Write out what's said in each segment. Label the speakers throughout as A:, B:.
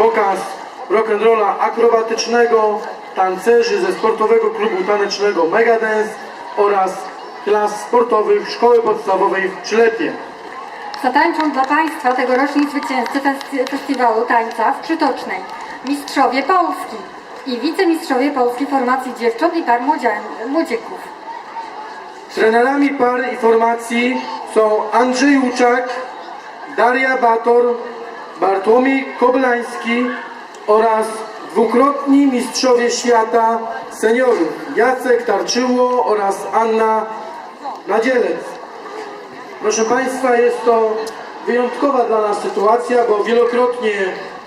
A: pokaz rock'n'rolla akrobatycznego, tancerzy ze sportowego klubu tanecznego Megadance oraz klas sportowych Szkoły Podstawowej w Przylepie.
B: Zatańczą dla Państwa tegoroczni zwycięzcy festi- festiwalu tańca w Przytocznej, mistrzowie Polski i wicemistrzowie Polski formacji dziewcząt i par młodzieków.
A: Trenerami par i formacji są Andrzej Łuczak, Daria Bator, Bartłomiej Koblański oraz dwukrotni mistrzowie świata seniorów Jacek Tarczyło oraz Anna Nadzielec. Proszę Państwa, jest to wyjątkowa dla nas sytuacja, bo wielokrotnie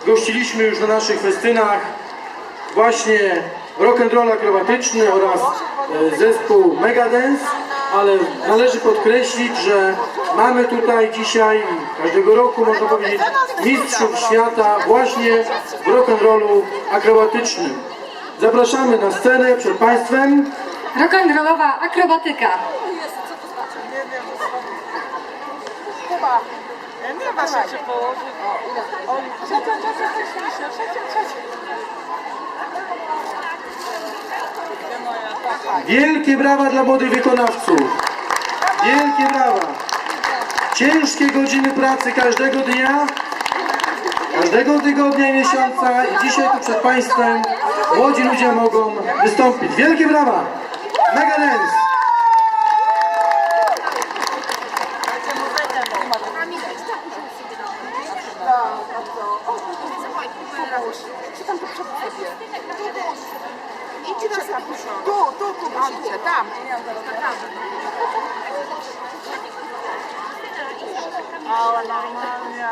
A: gościliśmy już na naszych festynach właśnie rock'n'roll akrobatyczny oraz e, zespół Megadance, ale należy podkreślić, że mamy tutaj dzisiaj, każdego roku można powiedzieć, mistrzów świata właśnie w rock'n'rollu akrobatycznym. Zapraszamy na scenę przed Państwem.
B: Rock'n'rollowa akrobatyka.
C: Kuba, nie ma się położyć. Oj, cia, cia, cia, cia,
A: Wielkie brawa dla młodych wykonawców. Wielkie brawa. Ciężkie godziny pracy każdego dnia, każdego tygodnia i miesiąca i dzisiaj tu przed Państwem młodzi ludzie mogą wystąpić. Wielkie brawa. Mega dance.
C: Czy tam tu przed? idźcie do sklepu. Tu, tu the tam. Ale normalnie.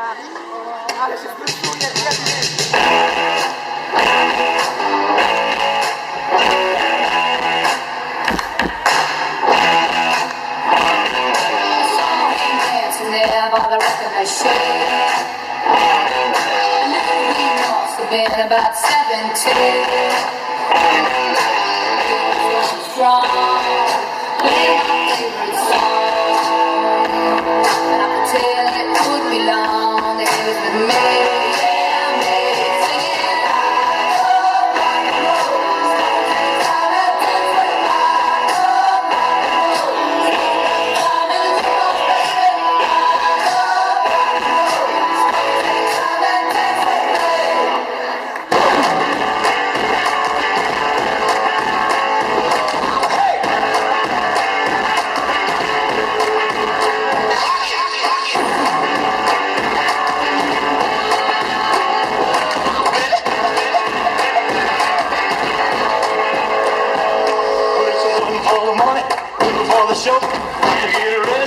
D: Been about 17 tell it would be long. It was with me,
E: yourself, you get it